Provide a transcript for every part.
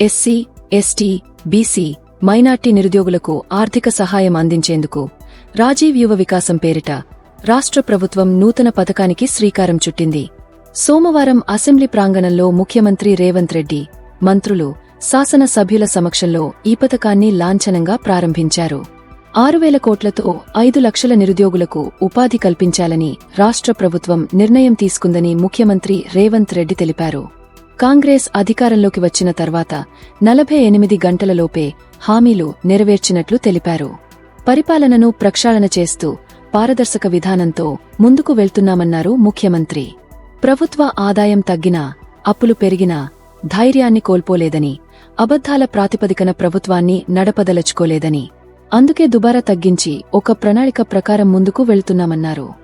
SC ST BC minority నిరుద్యోగులకు ఆర్థిక సహాయం అందించేందుకు రాజీవ్ యువ వికాసం పేరిట రాష్ట్ర ప్రభుత్వం నూతన పథకానికి శ్రీకారం చుట్టింది. సోమవారం అసెంబ్లీ ప్రాంగణంలో ముఖ్యమంత్రి రేవంత్ రెడ్డి మంత్రులు శాసన సభ్యుల సమక్షంలో ఈ పథకాన్ని లాంఛనంగా ప్రారంభించారు. ఆరు వేల కోట్లతో ఐదు లక్షల నిరుద్యోగులకు ఉపాధి కల్పించాలని రాష్ట్ర ప్రభుత్వం నిర్ణయం తీసుకుందని ముఖ్యమంత్రి రేవంత్ రెడ్డి తెలిపారు. కాంగ్రెస్ అధికారంలోకి వచ్చిన తర్వాత నలభై ఎనిమిది గంటలలోపే హామీలు నెరవేర్చినట్లు తెలిపారు. పరిపాలనను ప్రక్షాళన చేస్తూ పారదర్శక విధానంతో ముందుకు వెళ్తున్నామన్నారు ముఖ్యమంత్రి. ప్రభుత్వ ఆదాయం తగ్గినా అప్పులు పెరిగినా ధైర్యాన్ని కోల్పోలేదని అబద్ధాల ప్రాతిపదికన ప్రభుత్వాన్ని నడపదలచుకోలేదని అందుకే దుబారా తగ్గించి ఒక ప్రణాళిక ప్రకారం ముందుకు వెళ్తున్నామన్నారు.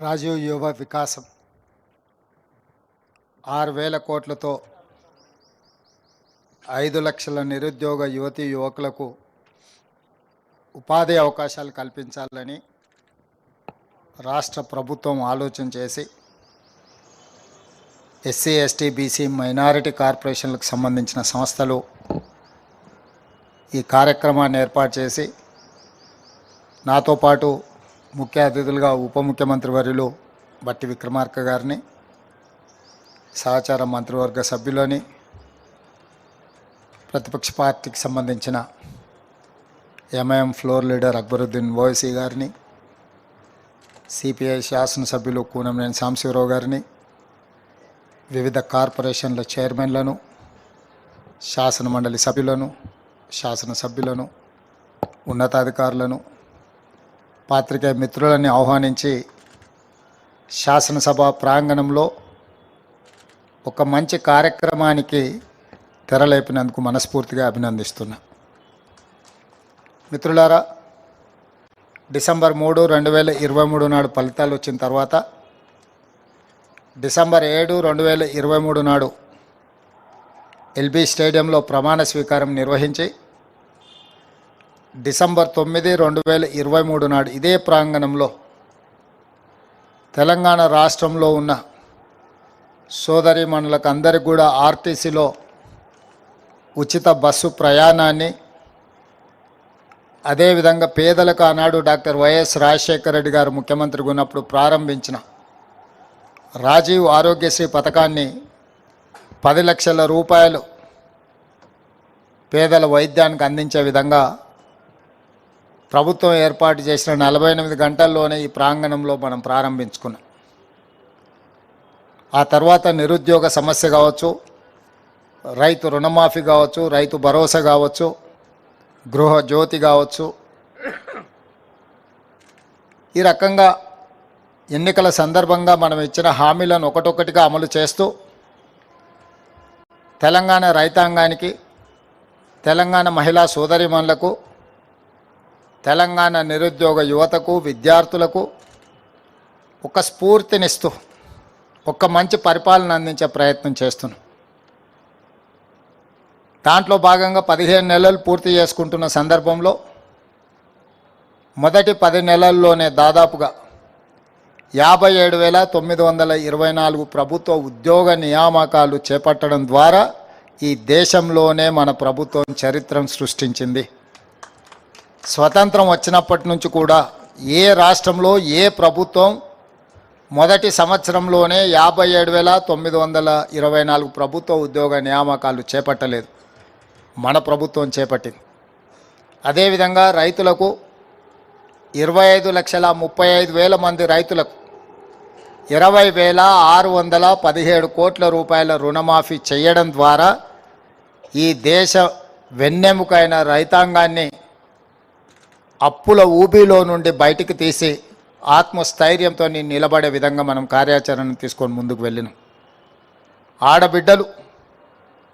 రాజీవ్ యువ వికాసం. ఆరు వేల కోట్లతో ఐదు లక్షల నిరుద్యోగ యువతీ యువకులకు ఉపాధి అవకాశాలు కల్పించాలని రాష్ట్ర ప్రభుత్వం ఆలోచన చేసి ఎస్సీ ఎస్టీ బీసీ మైనారిటీ కార్పొరేషన్లకు సంబంధించిన సంస్థలు ఈ కార్యక్రమాన్ని ఏర్పాటు చేసి నాతో పాటు ముఖ్య అతిథులుగా ఉప ముఖ్యమంత్రి వర్యులు బట్టి విక్రమార్క గారిని సహచార మంత్రివర్గ సభ్యులని ప్రతిపక్ష పార్టీకి సంబంధించిన MIM floor leader Akbaruddin Owaisi గారిని సిపిఐ శాసనసభ్యులు కూనంనేని సాంశివరావు గారిని వివిధ కార్పొరేషన్ల చైర్మన్లను శాసన మండలి సభ్యులను శాసనసభ్యులను ఉన్నతాధికారులను పాత్రికేయ మిత్రులని ఆహ్వానించి శాసనసభ ప్రాంగణంలో ఒక మంచి కార్యక్రమానికి తెరలేపినందుకు మనస్ఫూర్తిగా అభినందిస్తున్నా. మిత్రులారా డిసెంబర్ మూడు రెండు వేల ఇరవై మూడు నాడు ఫలితాలు వచ్చిన తర్వాత డిసెంబర్ ఏడు రెండు వేల ఇరవై మూడు నాడు ఎల్బీ స్టేడియంలో ప్రమాణ స్వీకారం నిర్వహించి డిసెంబర్ తొమ్మిది రెండు వేల ఇరవై మూడు నాడు ఇదే ప్రాంగణంలో తెలంగాణ రాష్ట్రంలో ఉన్న సోదరిమణులకు అందరికి కూడా ఆర్టీసీలో ఉచిత బస్సు ప్రయాణాన్ని అదేవిధంగా పేదలకు ఆనాడు డాక్టర్ వైఎస్ రాజశేఖర రెడ్డి గారు ముఖ్యమంత్రిగా ఉన్నప్పుడు ప్రారంభించిన రాజీవ్ ఆరోగ్యశ్రీ పథకాన్ని పది లక్షల రూపాయలు పేదల వైద్యానికి అందించే విధంగా ప్రభుత్వం ఏర్పాటు చేసిన నలభై ఎనిమిది గంటల్లోనే ఈ ప్రాంగణంలో మనం ప్రారంభించుకున్నాం. ఆ తర్వాత నిరుద్యోగ సమస్య కావచ్చు రైతు రుణమాఫీ కావచ్చు రైతు భరోసా కావచ్చు గృహ జ్యోతి కావచ్చు. ఈ రకంగా ఎన్నికల సందర్భంగా మనం ఇచ్చిన హామీలను ఒకటొకటిగా అమలు చేస్తూ తెలంగాణ రైతాంగానికి తెలంగాణ మహిళా సోదరిమణులకు తెలంగాణ నిరుద్యోగ యువతకు విద్యార్థులకు ఒక స్ఫూర్తినిస్తూ ఒక మంచి పరిపాలన అందించే ప్రయత్నం చేస్తున్నాం. దాంట్లో భాగంగా పదిహేను నెలలు పూర్తి చేసుకుంటున్న సందర్భంలో మొదటి పది నెలల్లోనే దాదాపుగా యాభై ఏడు వేల తొమ్మిది వందల ఇరవై నాలుగు ప్రభుత్వ ఉద్యోగ నియామకాలు చేపట్టడం ద్వారా ఈ దేశంలోనే మన ప్రభుత్వం చరిత్రను సృష్టించింది. స్వతంత్రం వచ్చినప్పటి నుంచి కూడా ఏ రాష్ట్రంలో ఏ ప్రభుత్వం మొదటి సంవత్సరంలోనే యాభై ఏడు వేల తొమ్మిది వందల ఇరవై నాలుగు ప్రభుత్వ ఉద్యోగ నియామకాలు చేపట్టలేదు. మన ప్రభుత్వం చేపట్టింది. అదేవిధంగా రైతులకు ఇరవై ఐదు లక్షల ముప్పై ఐదు వేల మంది రైతులకు ఇరవై వేల ఆరు వందల పదిహేడు కోట్ల రూపాయల రుణమాఫీ చేయడం ద్వారా ఈ దేశ వెన్నెముకైన రైతాంగాన్ని అప్పుల ఊబిలో నుండి బయటికి తీసి ఆత్మస్థైర్యంతో నిలబడే విధంగా మనం కార్యాచరణ తీసుకొని ముందుకు వెళ్ళినాం. ఆడబిడ్డలు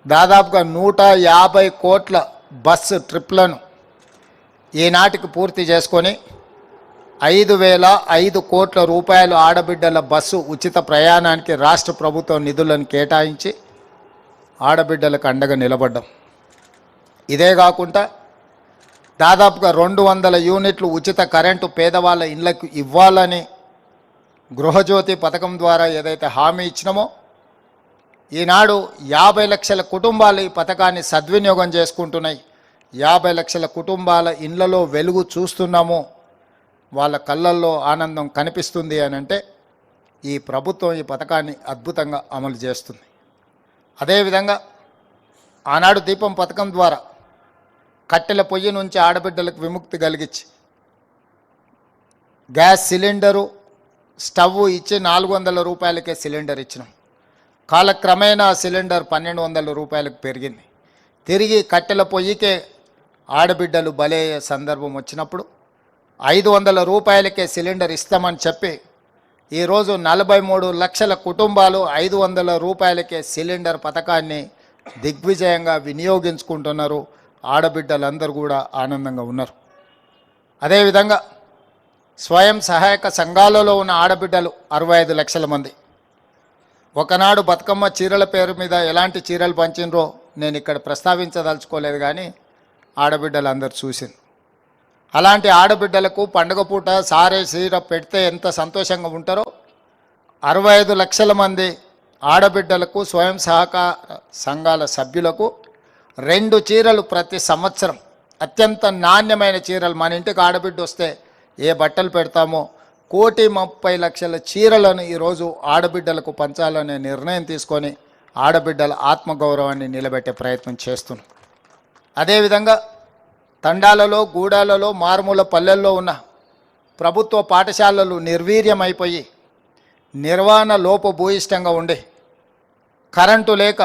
దాదాపుగా నూట యాభై కోట్ల బస్సు ట్రిప్లను ఈనాటికి పూర్తి చేసుకొని ఐదు వేల ఐదు కోట్ల రూపాయలు ఆడబిడ్డల బస్సు ఉచిత ప్రయాణానికి రాష్ట్ర ప్రభుత్వం నిధులను కేటాయించి ఆడబిడ్డలకు అండగా నిలబడ్డం. ఇదే కాకుండా దాదాపుగా రెండు వందల యూనిట్లు ఉచిత కరెంటు పేదవాళ్ళ ఇళ్ళకు ఇవ్వాలని గృహజ్యోతి పథకం ద్వారా ఏదైతే హామీ ఇచ్చినామో ఈనాడు యాభై లక్షల కుటుంబాలు ఈ పథకాన్ని సద్వినియోగం చేసుకుంటున్నాయి. యాభై లక్షల కుటుంబాల ఇళ్ళలో వెలుగు చూస్తున్నాము. వాళ్ళ కళ్ళల్లో ఆనందం కనిపిస్తుంది అని అంటే ఈ ప్రభుత్వం ఈ పథకాన్ని అద్భుతంగా అమలు చేస్తుంది. అదేవిధంగా ఆనాడు దీపం పథకం ద్వారా కట్టెల పొయ్యి నుంచి ఆడబిడ్డలకు విముక్తి కలిగించి. గ్యాస్ సిలిండరు స్టవ్ ఇచ్చి నాలుగు వందల రూపాయలకే సిలిండర్ ఇచ్చినాం. కాలక్రమేణా సిలిండర్ పన్నెండు వందల రూపాయలకు పెరిగింది. తిరిగి కట్టెల పొయ్యికే ఆడబిడ్డలు బలే సందర్భం వచ్చినప్పుడు ఐదు వందల రూపాయలకే సిలిండర్ ఇస్తామని చెప్పి ఈరోజు నలభై మూడు లక్షల కుటుంబాలు ఐదు వందల రూపాయలకే సిలిండర్ పథకాన్ని దిగ్విజయంగా వినియోగించుకుంటున్నారు. ఆడబిడ్డలందరూ కూడా ఆనందంగా ఉన్నారు. అదేవిధంగా స్వయం సహాయక సంఘాలలో ఉన్న ఆడబిడ్డలు అరవై ఐదు లక్షల మంది. ఒకనాడు బతుకమ్మ చీరల పేరు మీద ఎలాంటి చీరలు పంచినరో నేను ఇక్కడ ప్రస్తావించదలుచుకోలేదు కానీ ఆడబిడ్డలు అందరు చూసింది అలాంటి ఆడబిడ్డలకు పండుగ పూట సారే చీర పెడితే ఎంత సంతోషంగా ఉంటారో అరవై ఐదు లక్షల మంది ఆడబిడ్డలకు స్వయం సహకార సంఘాల సభ్యులకు రెండు చీరలు ప్రతి సంవత్సరం. అత్యంత నాణ్యమైన చీరలు మన ఇంటికి ఆడబిడ్డ వస్తే ఏ బట్టలు పెడతామో కోటి ముప్పై లక్షల చీరలను ఈరోజు ఆడబిడ్డలకు పంచాలనే నిర్ణయం తీసుకొని ఆడబిడ్డల ఆత్మగౌరవాన్ని నిలబెట్టే ప్రయత్నం చేస్తున్నాం. అదేవిధంగా తండాలలో గూడాలలో మారుమూల పల్లెల్లో ఉన్న ప్రభుత్వ పాఠశాలలు నిర్వీర్యమైపోయి నిర్వహణ లోపభూయిష్టంగా ఉండి కరెంటు లేక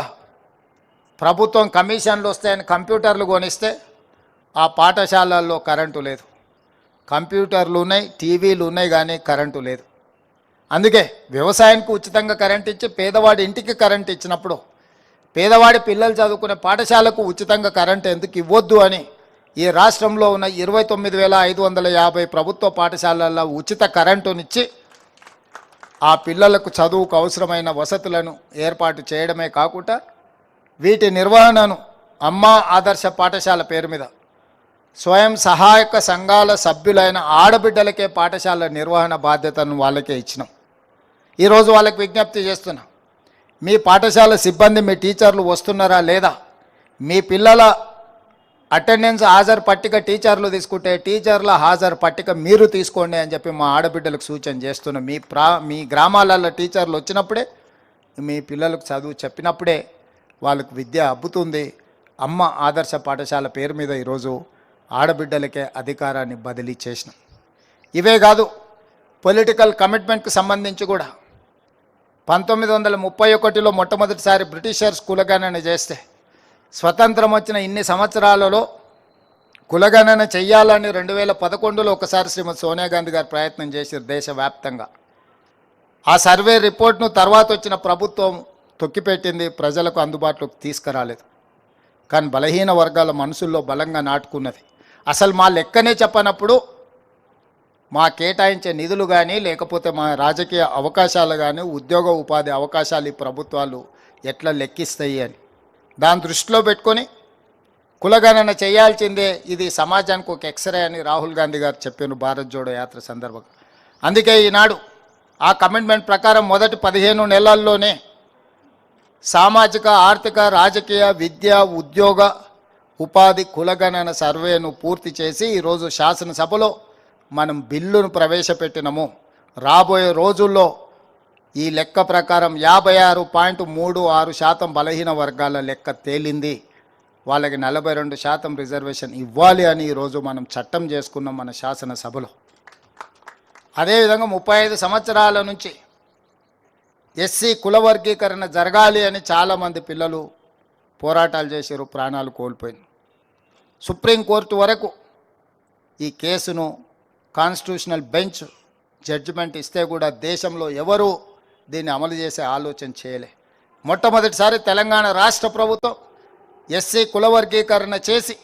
ప్రభుత్వం కమిషన్లు వస్తాయని కంప్యూటర్లు కొనిస్తే ఆ పాఠశాలల్లో కరెంటు లేదు. కంప్యూటర్లు ఉన్నాయి టీవీలు ఉన్నాయి కానీ కరెంటు లేదు. అందుకే వ్యవసాయానికి ఉచితంగా కరెంట్ ఇచ్చి పేదవాడి ఇంటికి కరెంట్ ఇచ్చినప్పుడు పేదవాడి పిల్లలు చదువుకునే పాఠశాలకు ఉచితంగా కరెంట్ ఎందుకు ఇవ్వద్దు అని ఈ రాష్ట్రంలో ఉన్న ఇరవై తొమ్మిది వేల ఐదు వందల యాభై ప్రభుత్వ పాఠశాలల్లో ఉచిత కరెంటునిచ్చి ఆ పిల్లలకు చదువుకు అవసరమైన వసతులను ఏర్పాటు చేయడమే కాకుండా వీటి నిర్వహణను అమ్మా ఆదర్శ పాఠశాల పేరు మీద. స్వయం సహాయక సంఘాల సభ్యులైన ఆడబిడ్డలకే పాఠశాల నిర్వహణ బాధ్యతను వాళ్ళకే ఇచ్చినాం. ఈరోజు వాళ్ళకి విజ్ఞప్తి చేస్తున్నా. మీ పాఠశాల సిబ్బంది మీ టీచర్లు వస్తున్నారా లేదా? మీ పిల్లల అటెండెన్స్ హాజరు పట్టిక టీచర్లు తీసుకుంటే టీచర్ల హాజరు పట్టిక మీరు తీసుకోండి అని చెప్పి మా ఆడబిడ్డలకు సూచన చేస్తున్నాం. మీ ప్రా మీ గ్రామాలలో టీచర్లు వచ్చినప్పుడే మీ పిల్లలకు చదువు చెప్పినప్పుడే వాళ్ళకు విద్య అబ్బుతుంది. అమ్మ ఆదర్శ పాఠశాల పేరు మీద ఈరోజు ఆడబిడ్డలకే అధికారాన్ని బదిలీ చేసినాం. ఇవే కాదు పొలిటికల్ కమిట్మెంట్కి సంబంధించి కూడా పంతొమ్మిది వందల ముప్పై ఒకటిలో మొట్టమొదటిసారి బ్రిటిషర్స్ కులగణన చేస్తే స్వతంత్రం వచ్చిన ఇన్ని సంవత్సరాలలో కులగణన చెయ్యాలని రెండు వేల పదకొండులో ఒకసారి శ్రీమతి సోనియా గాంధీ గారు ప్రయత్నం చేశారు దేశవ్యాప్తంగా. ఆ సర్వే రిపోర్ట్ను తర్వాత వచ్చిన ప్రభుత్వం తొక్కిపెట్టింది ప్రజలకు అందుబాటులోకి తీసుకురాలేదు. కానీ బలహీన వర్గాల మనసుల్లో బలంగా నాటుకున్నది. అసలు మా లెక్కనే చెప్పనప్పుడు మా కేటాయించే నిధులు కానీ లేకపోతే మా రాజకీయ అవకాశాలు కానీ ఉద్యోగ ఉపాధి అవకాశాలు ఈ ప్రభుత్వాలు ఎట్లా లెక్కిస్తాయి అని. దాని దృష్టిలో పెట్టుకొని కులగణన చేయాల్సిందే. ఇది సమాజానికి ఒక ఎక్స్రే అని రాహుల్ గాంధీ గారు చెప్పారు భారత్ జోడో యాత్ర సందర్భంగా. అందుకే ఈనాడు ఆ కమిట్మెంట్ ప్రకారం మొదటి పదిహేను నెలల్లోనే సామాజిక ఆర్థిక రాజకీయ విద్య ఉద్యోగ ఉపాధి కులగణన సర్వేను పూర్తి చేసి ఈరోజు శాసనసభలో మనం బిల్లును ప్రవేశపెట్టినము. రాబోయే రోజుల్లో ఈ లెక్క ప్రకారం యాభై ఆరు పాయింట్ మూడు ఆరు శాతం బలహీన వర్గాల లెక్క తేలింది. వాళ్ళకి నలభై రెండు శాతం రిజర్వేషన్ ఇవ్వాలి అని ఈరోజు మనం చట్టం చేసుకున్నాం మన శాసనసభలో. అదేవిధంగా ముప్పై ఐదు సంవత్సరాల నుంచి ఎస్సీ కుల వర్గీకరణ జరగాలి అని చాలామంది పిల్లలు పోరాటాలు చేశారు ప్రాణాలు కోల్పోయింది. సుప్రీంకోర్టు వరకు ఈ కేసును కాన్స్టిట్యూషనల్ బెంచ్ జడ్జిమెంట్ ఇస్తే కూడా దేశంలో ఎవరు దీన్ని అమలు చేసే ఆలోచన చేయలే. మొట్టమొదటిసారి తెలంగాణ రాష్ట్ర ప్రభుత్వం ఎస్సీ కుల వర్గీకరణ చేసి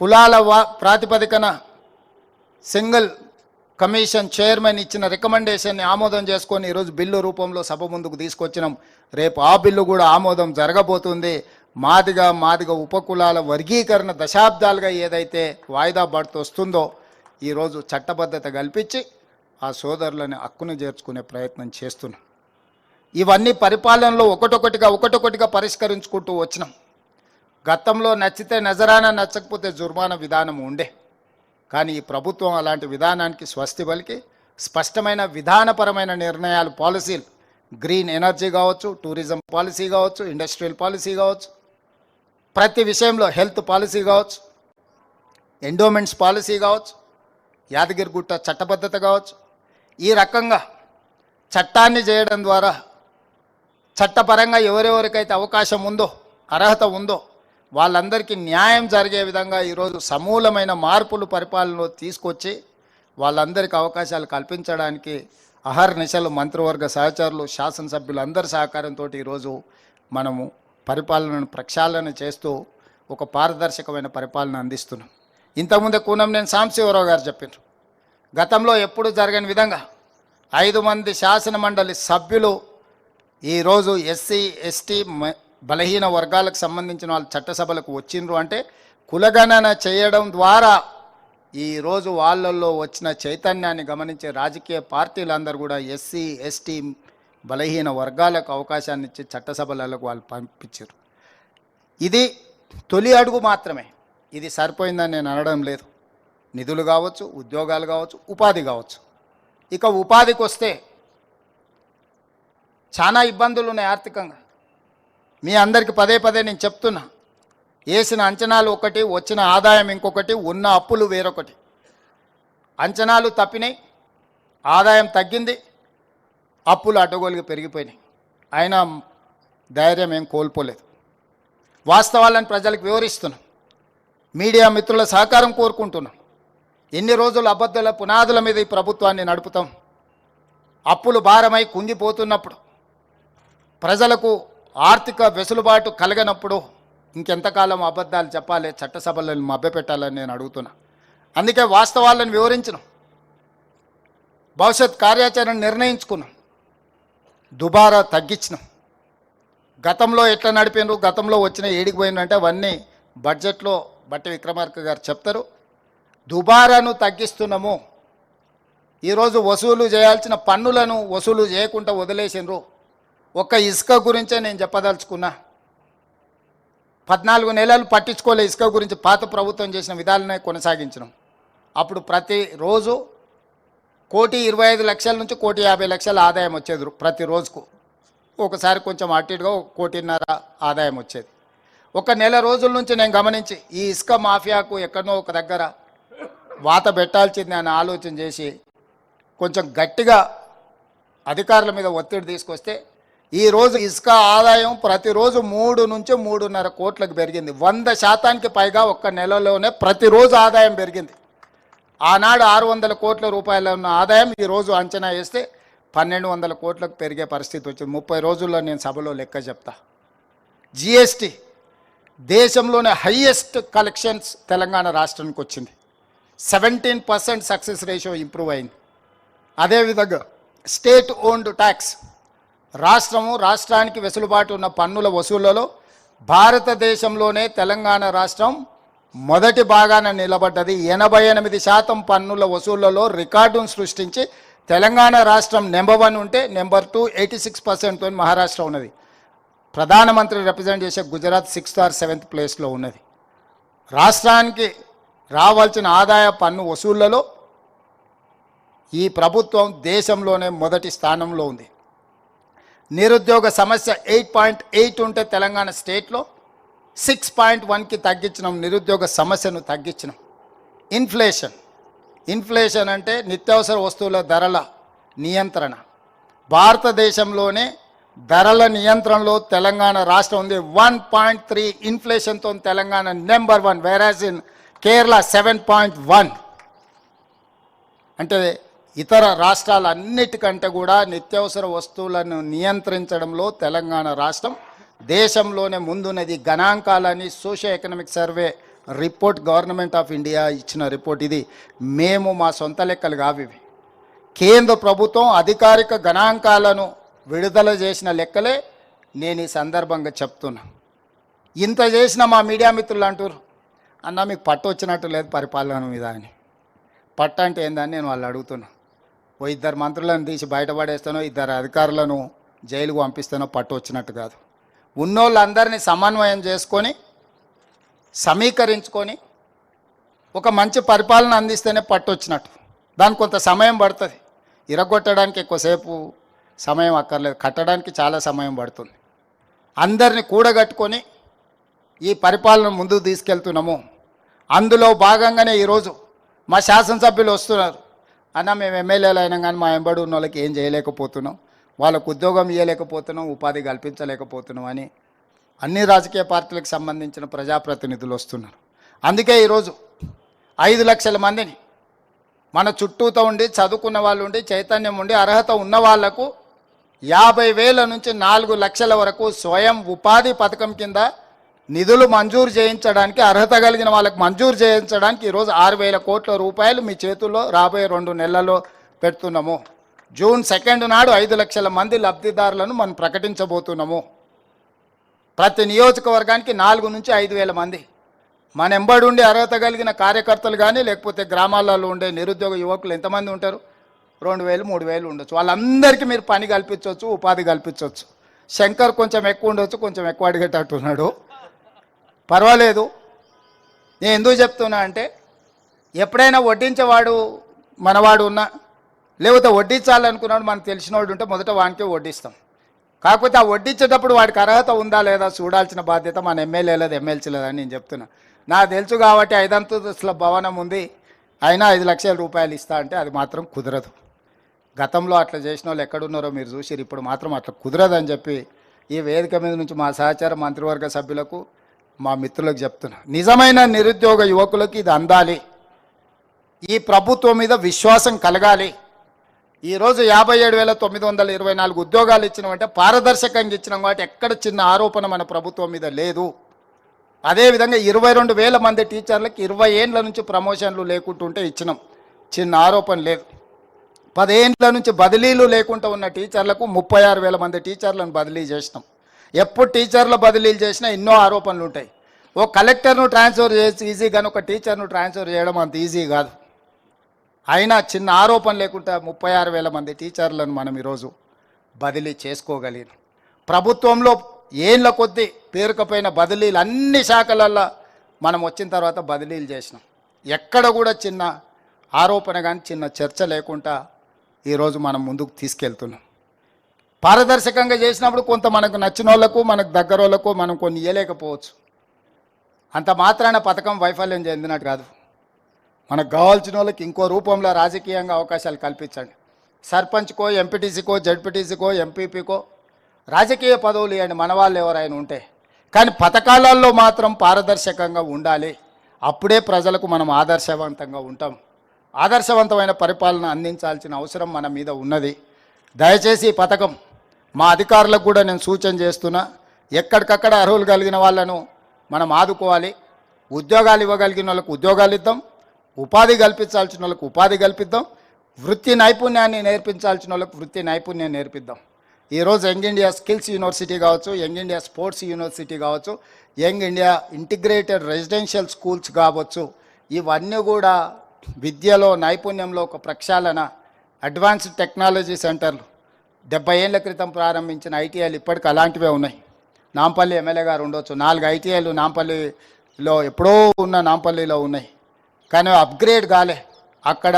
కులాల ప్రాతిపదికన సింగిల్ కమిషన్ చైర్మన్ ఇచ్చిన రికమెండేషన్ని ఆమోదం చేసుకొని ఈరోజు బిల్లు రూపంలో సభ ముందుకు తీసుకొచ్చినాం. రేపు ఆ బిల్లు కూడా ఆమోదం జరగబోతుంది. మాదిగా మాదిగా ఉపకులాల వర్గీకరణ దశాబ్దాలుగా ఏదైతే వాయిదా పడుతూ వస్తుందో ఈరోజు చట్టబద్ధత కల్పించి ఆ సోదరులని హక్కును చేర్చుకునే ప్రయత్నం చేస్తున్నాం. ఇవన్నీ పరిపాలనలో ఒకటొకటిగా ఒకటొకటిగా పరిష్కరించుకుంటూ వచ్చినాం. గతంలో నచ్చితే నజరానా నచ్చకపోతే జుర్మానా విధానం ఉండే. కానీ ఈ ప్రభుత్వం అలాంటి విధానానికి స్వస్తి పలికి స్పష్టమైన విధానపరమైన నిర్ణయాలు పాలసీలు గ్రీన్ ఎనర్జీ కావచ్చు టూరిజం పాలసీ కావచ్చు ఇండస్ట్రియల్ పాలసీ కావచ్చు ప్రతి విషయంలో హెల్త్ పాలసీ కావచ్చు ఎండోమెంట్స్ పాలసీ కావచ్చు యాదగిరిగుట్ట చట్టబద్ధత కావచ్చు ఈ రకంగా చట్టాన్ని చేయడం ద్వారా చట్టపరంగా ఎవరెవరికైతే అవకాశం ఉందో అర్హత ఉందో వాళ్ళందరికీ న్యాయం జరిగే విధంగా ఈరోజు సమూలమైన మార్పులు పరిపాలనలో తీసుకొచ్చి వాళ్ళందరికీ అవకాశాలు కల్పించడానికి అహర్నిశలు మంత్రివర్గ సహచరులు శాసనసభ్యులు అందరి సహకారంతో ఈరోజు మనము పరిపాలనను ప్రక్షాళన చేస్తూ ఒక పారదర్శకమైన పరిపాలన అందిస్తున్నాం. ఇంతకుముందే కూనం నేను సాంశివరావు గారు చెప్పారు గతంలో ఎప్పుడు జరగని విధంగా ఐదు మంది శాసన మండలి సభ్యులు ఈరోజు ఎస్సీ ఎస్టీ మ- బలహీన వర్గాలకు సంబంధించిన వాళ్ళు చట్టసభలకు వచ్చిండ్రు అంటే కులగణన చేయడం ద్వారా ఈరోజు వాళ్ళల్లో వచ్చిన చైతన్యాన్ని గమనించే రాజకీయ పార్టీలందరూ కూడా ఎస్సీ ఎస్టీ బలహీన వర్గాలకు అవకాశాన్ని ఇచ్చి చట్టసభలకు వాళ్ళు పంపించారు. ఇది తొలి అడుగు మాత్రమే. ఇది సరిపోయిందని నేను అనడం లేదు. నిధులు కావచ్చు ఉద్యోగాలు కావచ్చు ఉపాధి కావచ్చు. ఇక ఉపాధికి వస్తే చాలా ఇబ్బందులు ఉన్నాయి ఆర్థికంగా. మీ అందరికి పదే పదే నేను చెప్తున్నా. వేసిన అంచనాలు ఒకటి వచ్చిన ఆదాయం ఇంకొకటి ఉన్న అప్పులు వేరొకటి. అంచనాలు తప్పినాయి ఆదాయం తగ్గింది అప్పులు అడ్డగోలుగా పెరిగిపోయినాయి. అయినా ధైర్యం ఏం కోల్పోలేదు. వాస్తవాలను ప్రజలకు వివరిస్తున్నాం. మీడియా మిత్రుల సహకారం కోరుకుంటున్నాం. ఎన్ని రోజులు అబద్ధాల పునాదుల మీద ఈ ప్రభుత్వాన్ని నడుపుతాం? అప్పులు భారమై కుంగిపోతున్నప్పుడు ప్రజలకు ఆర్థిక వెసులుబాటు కలగనప్పుడు ఇంకెంతకాలం అబద్ధాలు చెప్పాలి చట్టసభలను మభ్యపెట్టాలని నేను అడుగుతున్నా. అందుకే వాస్తవాలను వివరించను. భవిష్యత్ కార్యాచరణ నిర్ణయించుకున్నాం దుబారా తగ్గించినాం. గతంలో ఎట్లా నడిపినారు గతంలో వచ్చిన ఏడికి పోయిందంటే అవన్నీ బడ్జెట్లో బట్టి విక్రమార్క గారు చెప్తారు. దుబారాను తగ్గిస్తున్నాము. ఈరోజు వసూలు చేయాల్సిన పన్నులను వసూలు చేయకుండా వదిలేసినారు ఒక్క ఇసుక గురించే నేను చెప్పదలుచుకున్నా. పద్నాలుగు నెలలు పట్టించుకోలే ఇసుక గురించి పాత ప్రభుత్వం చేసిన విధాలనే కొనసాగించడం. అప్పుడు ప్రతి రోజు కోటి ఇరవై ఐదు లక్షల నుంచి కోటి యాభై లక్షల ఆదాయం వచ్చేది ప్రతి రోజుకు. ఒకసారి కొంచెం అటు ఇటుగా కోటిన్నర ఆదాయం వచ్చేది. ఒక నెల రోజుల నుంచి నేను గమనించి ఈ ఇసుక మాఫియాకు ఎక్కడనో ఒక దగ్గర వాత పెట్టాల్సింది అని ఆలోచన చేసి కొంచెం గట్టిగా అధికారుల మీద ఒత్తిడి తీసుకొస్తే ఈరోజు ఇసుక ఆదాయం ప్రతిరోజు మూడు నుంచి మూడున్నర కోట్లకు పెరిగింది. వంద శాతానికి పైగా ఒక్క నెలలోనే ప్రతిరోజు ఆదాయం పెరిగింది. ఆనాడు ఆరు వందల కోట్ల రూపాయల ఉన్న ఆదాయం ఈరోజు అంచనా వేస్తే పన్నెండు వందల కోట్లకు పెరిగే పరిస్థితి వచ్చింది. ముప్పై రోజుల్లో నేను సభలో లెక్క చెప్తా. జిఎస్టీ దేశంలోనే హయ్యెస్ట్ కలెక్షన్స్ తెలంగాణ రాష్ట్రానికి వచ్చింది. Seventeen percent success ratio improve అయింది. అదేవిధంగా స్టేట్ ఓన్డ్ ట్యాక్స్ రాష్ట్రము రాష్ట్రానికి వెసులుబాటు ఉన్న పన్నుల వసూళ్ళలో భారతదేశంలోనే తెలంగాణ రాష్ట్రం మొదటి భాగాన నిలబడ్డది. ఎనభై ఎనిమిది శాతం పన్నుల వసూళ్ళలో రికార్డును సృష్టించి తెలంగాణ రాష్ట్రం నెంబర్ వన్ ఉంటే నెంబర్ టూ ఎయిటీ సిక్స్ పర్సెంట్తో మహారాష్ట్ర ఉన్నది. ప్రధానమంత్రి రిప్రజెంట్ చేసే గుజరాత్ సిక్స్త్ ఆర్ సెవెంత్ ప్లేస్లో ఉన్నది. రాష్ట్రానికి రావాల్సిన ఆదాయ పన్ను వసూళ్ళలో ఈ ప్రభుత్వం దేశంలోనే మొదటి స్థానంలో ఉంది. నిరుద్యోగ సమస్య ఎయిట్ పాయింట్ ఎయిట్ ఉంటే తెలంగాణ స్టేట్లో సిక్స్ పాయింట్ వన్కి తగ్గించినాం నిరుద్యోగ సమస్యను తగ్గించినాం. ఇన్ఫ్లేషన్. ఇన్ఫ్లేషన్ అంటే నిత్యావసర వస్తువుల ధరల నియంత్రణ. భారతదేశంలోనే ధరల నియంత్రణలో తెలంగాణ రాష్ట్రం ఉంది. One point three ఇన్ఫ్లేషన్తో Telangana number one average in Kerala seven point one. అంటే ఇతర రాష్ట్రాలన్నిటికంటే కూడా నిత్యావసర వస్తువులను నియంత్రించడంలో తెలంగాణ రాష్ట్రం దేశంలోనే ముందున్నది. గణాంకాలని social economic survey report government of India ఇచ్చిన రిపోర్ట్ ఇది. మేము మా సొంత లెక్కలు కావి కేంద్ర ప్రభుత్వం అధికారిక గణాంకాలను విడుదల చేసిన లెక్కలే నేను ఈ సందర్భంగా చెప్తున్నా. ఇంత చేసిన మా మీడియా మిత్రులు అంటారు అన్న మీకు పట్టు వచ్చినట్టు లేదు పరిపాలన మీద అని. పట్ట అంటే ఏందని నేను వాళ్ళు అడుగుతున్నా. ఓ ఇద్దరు మంత్రులను తీసి బయటపడేస్తానో ఇద్దరు అధికారులను జైలుకు పంపిస్తానో పట్టు వచ్చినట్టు కాదు. ఉన్నోళ్ళందరినీ సమన్వయం చేసుకొని సమీకరించుకొని ఒక మంచి పరిపాలన అందిస్తేనే పట్టు వచ్చినట్టు. దానికి కొంత సమయం పడుతుంది. ఇరగొట్టడానికి ఎక్కువసేపు సమయం అక్కర్లేదు. కట్టడానికి చాలా సమయం పడుతుంది. అందరిని కూడగట్టుకొని ఈ పరిపాలన ముందుకు తీసుకెళ్తున్నాము. అందులో భాగంగానే ఈరోజు మా శాసనసభ్యులు వస్తున్నారు. అన్న మేము ఎమ్మెల్యేలు అయినా కానీ మా ఎంబడి ఉన్న వాళ్ళకి ఏం చేయలేకపోతున్నాం. వాళ్ళకు ఉద్యోగం ఇవ్వలేకపోతున్నాం ఉపాధి కల్పించలేకపోతున్నాం అని అన్ని రాజకీయ పార్టీలకు సంబంధించిన ప్రజాప్రతినిధులు వస్తున్నారు. అందుకే ఈరోజు ఐదు లక్షల మందిని మన చుట్టూతో ఉండి చదువుకున్న వాళ్ళు ఉండి చైతన్యం ఉండి అర్హత ఉన్న వాళ్ళకు యాభై వేల నుంచి నాలుగు లక్షల వరకు స్వయం ఉపాధి పథకం కింద నిధులు మంజూరు చేయించడానికి అర్హత కలిగిన వాళ్ళకి మంజూరు చేయించడానికి ఈరోజు ఆరు వేల కోట్ల రూపాయలు మీ చేతుల్లో రాబోయే రెండు నెలల్లో పెడుతున్నాము. జూన్ సెకండ్ నాడు ఐదు లక్షల మంది లబ్ధిదారులను మనం ప్రకటించబోతున్నాము. ప్రతి నియోజకవర్గానికి నాలుగు నుంచి ఐదు వేల మంది. మన ఎంబడి ఉండి అర్హత కలిగిన కార్యకర్తలు కానీ లేకపోతే గ్రామాలలో ఉండే నిరుద్యోగ యువకులు ఎంతమంది ఉంటారు? రెండు వేలు మూడు వేలు ఉండొచ్చు. వాళ్ళందరికీ మీరు పని కల్పించవచ్చు ఉపాధి కల్పించవచ్చు శంకర్ కొంచెం ఎక్కువ ఉండొచ్చు కొంచెం ఎక్కువ అడిగేటట్టున్నాడు. పర్వాలేదు. నేను ఎందుకు చెప్తున్నా అంటే ఎప్పుడైనా వడ్డించేవాడు మనవాడు ఉన్నా లేకపోతే వడ్డించాలనుకున్నాడు మనకు తెలిసిన వాడు ఉంటే మొదట వానికే వడ్డిస్తాం. కాకపోతే ఆ వడ్డించేటప్పుడు వాడికి అర్హత ఉందా లేదా చూడాల్సిన బాధ్యత మన ఎమ్మెల్యే లేదు ఎమ్మెల్సీ లేదని నేను చెప్తున్నా. నాకు తెలుసు కాబట్టి ఐదంతస్తుల భవనం ఉంది. అయినా ఐదు లక్షల రూపాయలు ఇస్తా అంటే అది మాత్రం కుదరదు. గతంలో అట్లా చేసిన వాళ్ళు ఎక్కడున్నారో మీరు చూసిరు ఇప్పుడు మాత్రం అట్లా కుదరదని చెప్పి ఈ వేదిక మీద నుంచి మా సహచార మంత్రివర్గ సభ్యులకు మా మిత్రులకు చెప్తున్నా. నిజమైన నిరుద్యోగ యువకులకు ఇది అందాలి. ఈ ప్రభుత్వం మీద విశ్వాసం కలగాలి. ఈరోజు యాభై ఏడు వేల తొమ్మిది వందల ఇరవై నాలుగు ఉద్యోగాలు ఇచ్చినామంటే పారదర్శకంగా ఇచ్చినాం కాబట్టి ఎక్కడ చిన్న ఆరోపణ మన ప్రభుత్వం మీద లేదు. అదేవిధంగా ఇరవై రెండు వేల మంది టీచర్లకు ఇరవై ఏండ్ల నుంచి ప్రమోషన్లు లేకుంటుంటే ఇచ్చినాం. చిన్న ఆరోపణ లేదు. పదేండ్ల నుంచి బదిలీలు లేకుండా ఉన్న టీచర్లకు ముప్పై ఆరు వేల మంది టీచర్లను బదిలీ చేసినాం. ఎప్పుడు టీచర్ల బదిలీలు చేసినా ఎన్నో ఆరోపణలు ఉంటాయి. ఓ కలెక్టర్ను ట్రాన్స్ఫర్ చేసి ఈజీ కానీ ఒక టీచర్ను ట్రాన్స్ఫర్ చేయడం అంత ఈజీ కాదు. అయినా చిన్న ఆరోపణ లేకుండా ముప్పై ఆరు వేల మంది టీచర్లను మనం ఈరోజు బదిలీ చేసుకోగలిగిన ప్రభుత్వంలో ఏళ్ళ కొద్దీ పేరుకపోయిన బదిలీలు అన్ని శాఖలల్లో మనం వచ్చిన తర్వాత బదిలీలు చేసినాం. ఎక్కడ కూడా చిన్న ఆరోపణ కానీ చిన్న చర్చ లేకుండా ఈరోజు మనం ముందుకు తీసుకెళ్తున్నాం. పారదర్శకంగా చేసినప్పుడు కొంత మనకు నచ్చిన వాళ్ళకు మనకు దగ్గర వాళ్ళకు మనం కొన్ని ఇవ్వలేకపోవచ్చు అంత మాత్రాన పథకం వైఫల్యం చెందినట్టు కాదు. మనకు కావాల్సిన వాళ్ళకి ఇంకో రూపంలో రాజకీయంగా అవకాశాలు కల్పించండి. సర్పంచ్కో ఎంపీటీసీకో జడ్పీటీసీకో ఎంపీపీకో రాజకీయ పదవులు ఇవ్వండి మన వాళ్ళు ఎవరైనా ఉంటే. కానీ పథకాలలో మాత్రం పారదర్శకంగా ఉండాలి. అప్పుడే ప్రజలకు మనం ఆదర్శవంతంగా ఉంటాం. ఆదర్శవంతమైన పరిపాలన అందించాల్సిన అవసరం మన మీద ఉన్నది. దయచేసి ఈ పథకం మా అధికారులకు కూడా నేను సూచన చేస్తున్నా ఎక్కడికక్కడ అర్హులు కలిగిన వాళ్ళను మనం ఆదుకోవాలి. ఉద్యోగాలు ఇవ్వగలిగిన వాళ్ళకు ఉద్యోగాలు ఇద్దాం ఉపాధి కల్పించాల్సిన వాళ్ళకు ఉపాధి కల్పిద్దాం వృత్తి నైపుణ్యాన్ని నేర్పించాల్సిన వాళ్ళకు వృత్తి నైపుణ్యం నేర్పిద్దాం. ఈరోజు యంగ్ ఇండియా స్కిల్స్ యూనివర్సిటీ కావచ్చు యంగ్ ఇండియా స్పోర్ట్స్ యూనివర్సిటీ కావచ్చు young India integrated residential schools కావచ్చు ఇవన్నీ కూడా విద్యలో నైపుణ్యంలో ఒక ప్రక్షాళన. అడ్వాన్స్డ్ టెక్నాలజీ సెంటర్లు డెబ్బై ఏళ్ళ క్రితం ప్రారంభించిన ఐటీఐలు ఇప్పటికి అలాంటివే ఉన్నాయి. నాంపల్లి ఎమ్మెల్యే గారు ఉండొచ్చు. నాలుగు ఐటీఐలు నాంపల్లిలో ఎప్పుడో ఉన్న నాంపల్లిలో ఉన్నాయి. కానీ అప్గ్రేడ్ కాలే. అక్కడ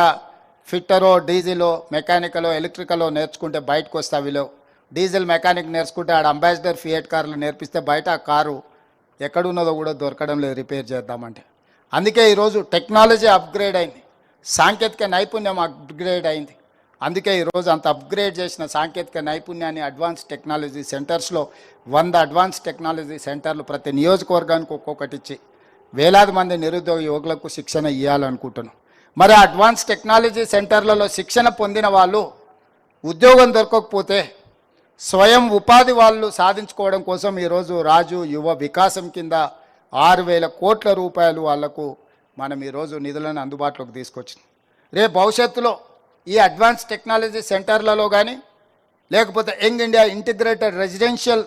ఫిట్టరో డీజిలో మెకానికలో ఎలక్ట్రికలో నేర్చుకుంటే బయటకు వస్తే అవిలో డీజిల్ మెకానిక్ నేర్చుకుంటే ఆడ అంబాసిడర్ ఫియట్ కార్లు నేర్పిస్తే బయట ఆ కారు ఎక్కడున్నదో కూడా దొరకడం లేదు రిపేర్ చేద్దామంటే. అందుకే ఈరోజు టెక్నాలజీ అప్గ్రేడ్ అయింది. సాంకేతిక నైపుణ్యం అప్గ్రేడ్ అయింది. అందుకే ఈరోజు అంత అప్గ్రేడ్ చేసిన సాంకేతిక నైపుణ్యాన్ని అడ్వాన్స్ టెక్నాలజీ సెంటర్స్లో వంద అడ్వాన్స్ టెక్నాలజీ సెంటర్లు ప్రతి నియోజకవర్గానికి ఒక్కొక్కటి ఇచ్చి వేలాది మంది నిరుద్యోగ యువకులకు శిక్షణ ఇవ్వాలనుకుంటున్నాం మరి అడ్వాన్స్ టెక్నాలజీ సెంటర్లలో శిక్షణ పొందిన వాళ్ళు ఉద్యోగం దొరకకపోతే స్వయం ఉపాధి వాళ్ళు సాధించుకోవడం కోసం ఈరోజు రాజు యువ వికాసం కింద ఆరు వేల కోట్ల రూపాయలు వాళ్ళకు మనం ఈరోజు నిధులను అందుబాటులోకి తీసుకొచ్చింది రేపు భవిష్యత్తులో ఈ అడ్వాన్స్ టెక్నాలజీ సెంటర్లలో కానీ లేకపోతే యంగ్ ఇండియా ఇంటిగ్రేటెడ్ రెసిడెన్షియల్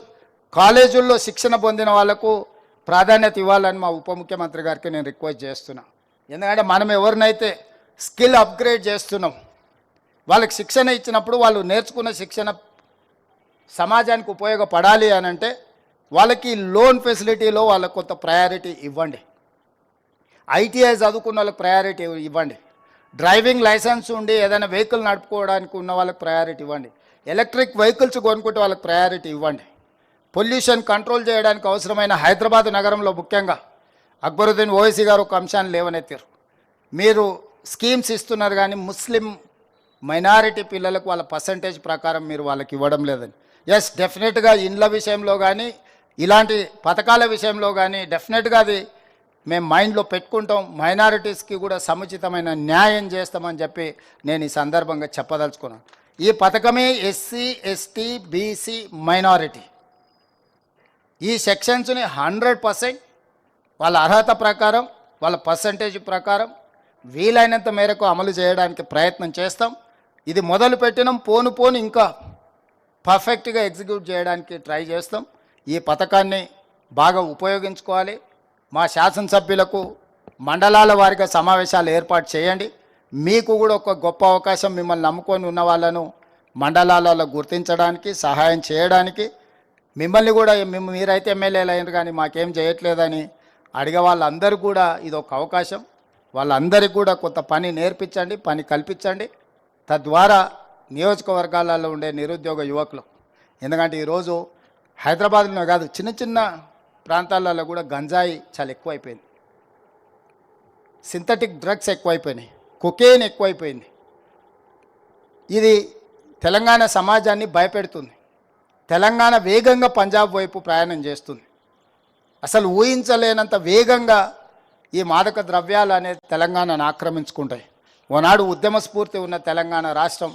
కాలేజీల్లో శిక్షణ పొందిన వాళ్ళకు ప్రాధాన్యత ఇవ్వాలని మా ఉప ముఖ్యమంత్రి గారికి నేను రిక్వెస్ట్ చేస్తున్నా. ఎందుకంటే మనం ఎవరినైతే స్కిల్ అప్గ్రేడ్ చేస్తున్నాం వాళ్ళకి శిక్షణ ఇచ్చినప్పుడు వాళ్ళు నేర్చుకున్న శిక్షణ సమాజానికి ఉపయోగపడాలి అని అంటే వాళ్ళకి లోన్ ఫెసిలిటీలో వాళ్ళకు కొంత ప్రయారిటీ ఇవ్వండి. ఐటీఐ చదువుకున్న వాళ్ళకి ప్రయారిటీ ఇవ్వండి. డ్రైవింగ్ లైసెన్స్ ఉండి ఏదైనా వెహికల్ నడుపుకోవడానికి ఉన్న వాళ్ళకి ప్రయారిటీ ఇవ్వండి. ఎలక్ట్రిక్ వెహికల్స్ కొనుక్కుంటే వాళ్ళకి ప్రయారిటీ ఇవ్వండి. పొల్యూషన్ కంట్రోల్ చేయడానికి అవసరమైన హైదరాబాద్ నగరంలో ముఖ్యంగా అక్బరుద్దీన్ ఓవైసీ గారు ఒక అంశాన్ని లేవనెత్తారు. మీరు స్కీమ్స్ ఇస్తున్నారు కానీ ముస్లిం మైనారిటీ పిల్లలకు వాళ్ళ పర్సంటేజ్ ప్రకారం మీరు వాళ్ళకి ఇవ్వడం లేదని ఎస్ డెఫినెట్గా ఇండ్ల విషయంలో కానీ ఇలాంటి పథకాల విషయంలో కానీ డెఫినెట్గా అది మేము మైండ్లో పెట్టుకుంటాం మైనారిటీస్కి కూడా సముచితమైన న్యాయం చేస్తామని చెప్పి నేను ఈ సందర్భంగా చెప్పదలుచుకున్నాను. ఈ పథకమే ఎస్సీ ఎస్టీ బీసీ మైనారిటీ. ఈ సెక్షన్స్ని హండ్రెడ్ పర్సెంట్ వాళ్ళ అర్హత ప్రకారం వాళ్ళ పర్సంటేజ్ ప్రకారం వీలైనంత మేరకు అమలు చేయడానికి ప్రయత్నం చేస్తాం. ఇది మొదలు పెట్టినాం పోను పోను ఇంకా పర్ఫెక్ట్గా ఎగ్జిక్యూట్ చేయడానికి ట్రై చేస్తాం. ఈ పథకాన్ని బాగా ఉపయోగించుకోవాలి. మా శాసనసభ్యులకు మండలాల వారిగా సమావేశాలు ఏర్పాటు చేయండి. మీకు కూడా ఒక గొప్ప అవకాశం మిమ్మల్ని నమ్ముకొని ఉన్న వాళ్ళను మండలాలలో గుర్తించడానికి సహాయం చేయడానికి. మిమ్మల్ని కూడా మిమ్మ మీరైతే ఎమ్మెల్యేలు అయినారు కానీ మాకేం చేయట్లేదని అడిగే వాళ్ళందరూ కూడా ఇది ఒక అవకాశం. వాళ్ళందరికీ కూడా కొంత పని నేర్పించండి పని కల్పించండి. తద్వారా నియోజకవర్గాలలో ఉండే నిరుద్యోగ యువకులు. ఎందుకంటే ఈరోజు హైదరాబాద్లో కాదు చిన్న చిన్న ప్రాంతాలలో కూడా గంజాయి చాలా ఎక్కువైపోయింది. సింథటిక్ డ్రగ్స్ ఎక్కువైపోయినాయి. కొకేన్ ఎక్కువైపోయింది. ఇది తెలంగాణ సమాజాన్ని భయపెడుతుంది. తెలంగాణ వేగంగా పంజాబ్ వైపు ప్రయాణం చేస్తుంది. అసలు ఊహించలేనంత వేగంగా ఈ మాదక ద్రవ్యాలు అనేది తెలంగాణను ఆక్రమించుకుంటాయి. ఓనాడు ఉద్యమ స్ఫూర్తి ఉన్న తెలంగాణ రాష్ట్రం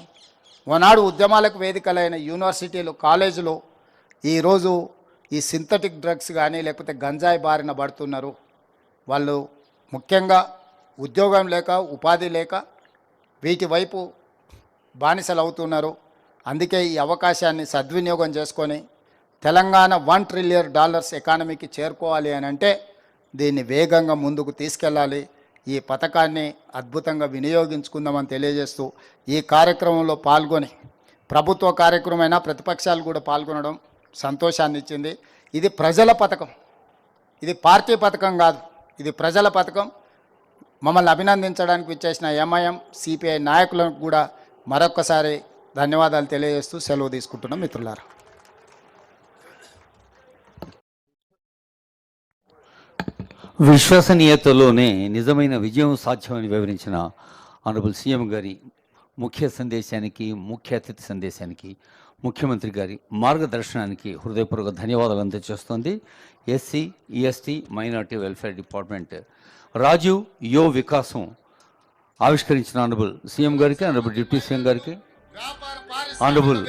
ఓనాడు ఉద్యమాలకు వేదికలైన యూనివర్సిటీలు కాలేజీలు ఈరోజు ఈ సింథటిక్ డ్రగ్స్ కానీ లేకపోతే గంజాయి బారిన పడుతున్నారు. వాళ్ళు ముఖ్యంగా ఉద్యోగం లేక ఉపాధి లేక వీటి వైపు బానిసలు అవుతున్నారు అందుకే ఈ అవకాశాన్ని సద్వినియోగం చేసుకొని తెలంగాణ వన్ ట్రిలియన్ డాలర్స్ ఎకానమీకి చేరుకోవాలి అని అంటే దీన్ని వేగంగా ముందుకు తీసుకెళ్ళాలి. ఈ పథకాన్ని అద్భుతంగా వినియోగించుకుందామని తెలియజేస్తూ ఈ కార్యక్రమంలో పాల్గొని ప్రభుత్వ కార్యక్రమమైనా ప్రతిపక్షాలు కూడా పాల్గొనడం సంతోషాన్ని ఇచ్చింది ఇది ప్రజల పథకం. ఇది పార్టీ పథకం కాదు. ఇది ప్రజల పథకం. మమ్మల్ని అభినందించడానికి విచ్చేసిన ఎంఐఎం సిపిఐ నాయకులకు కూడా మరొక్కసారి ధన్యవాదాలు తెలియజేస్తూ సెలవు తీసుకుంటున్నాం మిత్రులారా. విశ్వసనీయతలోనే నిజమైన విజయం సాధ్యమని వివరించిన ఆనరబుల్ సీఎం గారి ముఖ్య సందేశానికి ముఖ్య అతిథి సందేశానికి ముఖ్యమంత్రి గారి మార్గదర్శనానికి హృదయపూర్వక ధన్యవాదాలు అందజేస్తోంది. SC ST minority welfare department. Rajiv యో వికాసం ఆవిష్కరించిన ఆనరబుల్ సీఎం గారికి ఆనరబుల్ డిప్యూటీ సీఎం గారికి Honorable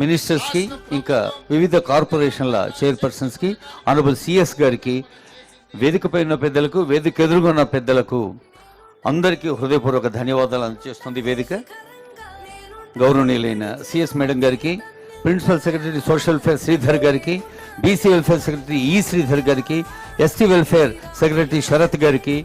మినిస్టర్స్కి ఇంకా వివిధ కార్పొరేషన్ల చైర్పర్సన్స్కి ఆనరబుల్ సిఎస్ గారికి వేదికపై ఉన్న పెద్దలకు వేదిక ఎదురుగా ఉన్న పెద్దలకు అందరికీ హృదయపూర్వక ధన్యవాదాలు అందజేస్తుంది వేదిక. గౌరవనీయులైన సిఎస్ మేడం గారికి principal secretary social welfare Sridhar గారికి బీసీ వెల్ఫేర్ సెక్రటరీ ఈ శ్రీధర్ గారికి ఎస్టీ వెల్ఫేర్ సెక్రటరీ శరత్ గారికి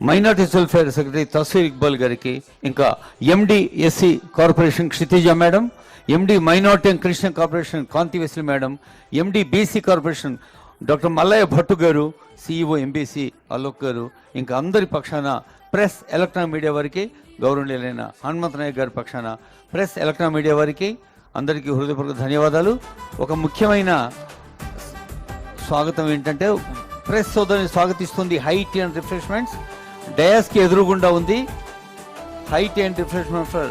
minorities welfare secretary Tasveer Iqbal గారికి ఇంకా MD SC corporation Kshitija madam MD minority and Christian corporation Kanthi Wesley madam MD BC corporation doctor Mallaiah Bhattu గారు CEO MBC Alok గారు ఇంకా అందరి పక్షాన ప్రెస్ ఎలక్ట్రానిక్ మీడియా వారికి గౌరవనీయులైన హనుమంత్ నాయక్ గారి పక్షాన ప్రెస్ ఎలక్ట్రానిక్ మీడియా వారికి అందరికీ హృదయపూర్వక ధన్యవాదాలు. ఒక ముఖ్యమైన స్వాగతం ఏంటంటే ప్రెస్ సోదరిని స్వాగతిస్తుంది హై టీ అండ్ రిఫ్రెష్మెంట్స్. డయాస్కి ఎదురుగుండా ఉంది high tea and refreshment for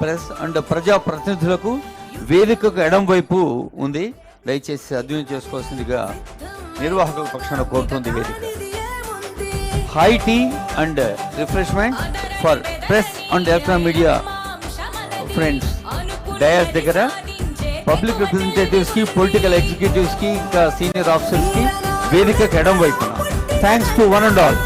press and ప్రజా ప్రతినిధులకు వేదికకు ఎడం వైపు ఉంది. దయచేసి అధ్యయనం చేసుకోవాల్సిందిగా నిర్వాహకుల పక్షాన కోరుతుంది వేదిక. High tea and refreshment for press and electronic media friends dais దగ్గర పబ్లిక్ రిప్రజెంటేటివ్స్కి పొలిటికల్ ఎగ్జిక్యూటివ్స్కి ఇంకా సీనియర్ ఆఫీసర్స్కి వేదికకు ఎడం వైపున thanks to one and all